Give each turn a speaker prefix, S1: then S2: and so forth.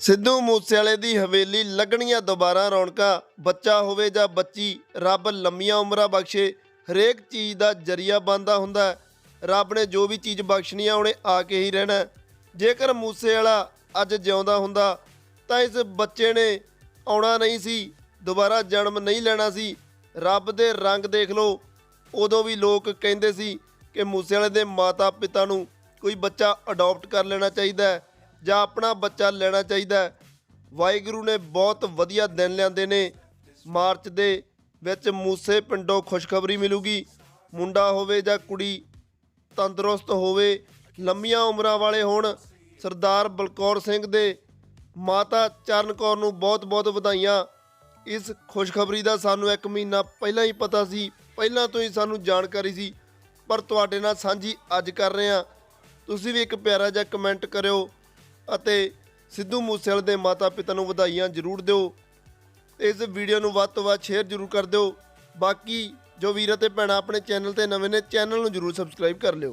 S1: ਸਿੱਧੂ ਮੂਸੇਵਾਲੇ ਦੀ ਹਵੇਲੀ ਲੱਗਣੀਆਂ ਦੁਬਾਰਾ ਰੌਣਕਾਂ, ਬੱਚਾ ਹੋਵੇ ਜਾਂ ਬੱਚੀ, ਰੱਬ ਲੰਮੀਆਂ ਉਮਰਾਂ ਬਖਸ਼ੇ, ਹਰੇਕ ਚੀਜ਼ ਦਾ ਜਰੀਆ ਬੰਦਾ ਹੁੰਦਾ ਰੱਬ ਨੇ ਜੋ ਵੀ ਚੀਜ਼ ਬਖਸ਼ਣੀ ਆ, ਉਹਨੇ ਆ ਕੇ ਹੀ ਰਹਿਣਾ ਜੇਕਰ ਮੂਸੇਵਾਲਾ ਅੱਜ ਜਿਉਂਦਾ ਹੁੰਦਾ, ਤਾਂ ਇਸ ਬੱਚੇ ਨੇ ਆਉਣਾ ਨਹੀਂ ਸੀ, ਦੁਬਾਰਾ ਜਨਮ ਨਹੀਂ ਲੈਣਾ ਸੀ। ਰੱਬ ਦੇ ਰੰਗ ਦੇਖ ਲਓ, ਉਦੋਂ ਵੀ ਲੋਕ ਕਹਿੰਦੇ ਸੀ ਕਿ ਮੂਸੇਵਾਲੇ ਦੇ ਮਾਤਾ ਪਿਤਾ ਨੂੰ ਕੋਈ ਬੱਚਾ ਅਡਾਪਟ ਕਰ ਲੈਣਾ ਚਾਹੀਦਾ ਹੈ। ਜਾਂ ਆਪਣਾ ਬੱਚਾ ਲੈਣਾ ਚਾਹੀਦਾ ਹੈ। ਵਾਹਿਗੁਰੂ ਨੇ ਬਹੁਤ ਵਧੀਆ ਦਿਨ ਲਿਆਂਦੇ ਨੇ। ਮਾਰਚ ਦੇ ਵਿੱਚ ਮੂਸੇ ਪਿੰਡੋਂ ਖੁਸ਼ਖਬਰੀ ਮਿਲੂਗੀ। ਮੁੰਡਾ ਹੋਵੇ ਜਾਂ ਕੁੜੀ, ਤੰਦਰੁਸਤ ਹੋਵੇ, ਲੰਮੀਆਂ ਉਮਰਾਂ ਵਾਲੇ ਹੋਣ, ਸਰਦਾਰ ਬਲਕੌਰ ਸਿੰਘ ਦੇ ਮਾਤਾ ਚਰਨ ਕੌਰ ਨੂੰ ਬਹੁਤ-ਬਹੁਤ ਵਧਾਈਆਂ। ਇਸ ਖੁਸ਼ਖਬਰੀ ਦਾ ਸਾਨੂੰ ਇੱਕ ਮਹੀਨਾ ਪਹਿਲਾਂ ਹੀ ਪਤਾ ਸੀ, ਪਹਿਲਾਂ ਤੋਂ ਹੀ ਸਾਨੂੰ ਜਾਣਕਾਰੀ ਸੀ। ਪਰ ਤੁਹਾਡੇ ਨਾਲ ਸਾਂਝੀ ਅੱਜ ਕਰ ਰਹੇ ਹਾਂ। ਤੁਸੀਂ ਵੀ ਇੱਕ ਪਿਆਰਾ ਜਿਹਾ ਕਮੈਂਟ ਕਰਿਓ। ਅਤੇ ਸਿੱਧੂ ਮੂਸੇਵਾਲੇ ਦੇ ਮਾਤਾ ਪਿਤਾ ਨੂੰ ਵਧਾਈਆਂ ਜ਼ਰੂਰ ਦਿਓ। ਇਸ ਵੀਡੀਓ ਨੂੰ ਵੱਧ ਤੋਂ ਵੱਧ ਸ਼ੇਅਰ ਜ਼ਰੂਰ ਕਰ ਦਿਓ। ਬਾਕੀ ਜੋ ਵੀਰ ਅਤੇ ਭੈਣਾਂ ਆਪਣੇ ਚੈਨਲ ਤੇ ਨਵੇਂ ਨੇ ਚੈਨਲ ਨੂੰ ਜ਼ਰੂਰ ਸਬਸਕ੍ਰਾਈਬ ਕਰ ਲਿਓ।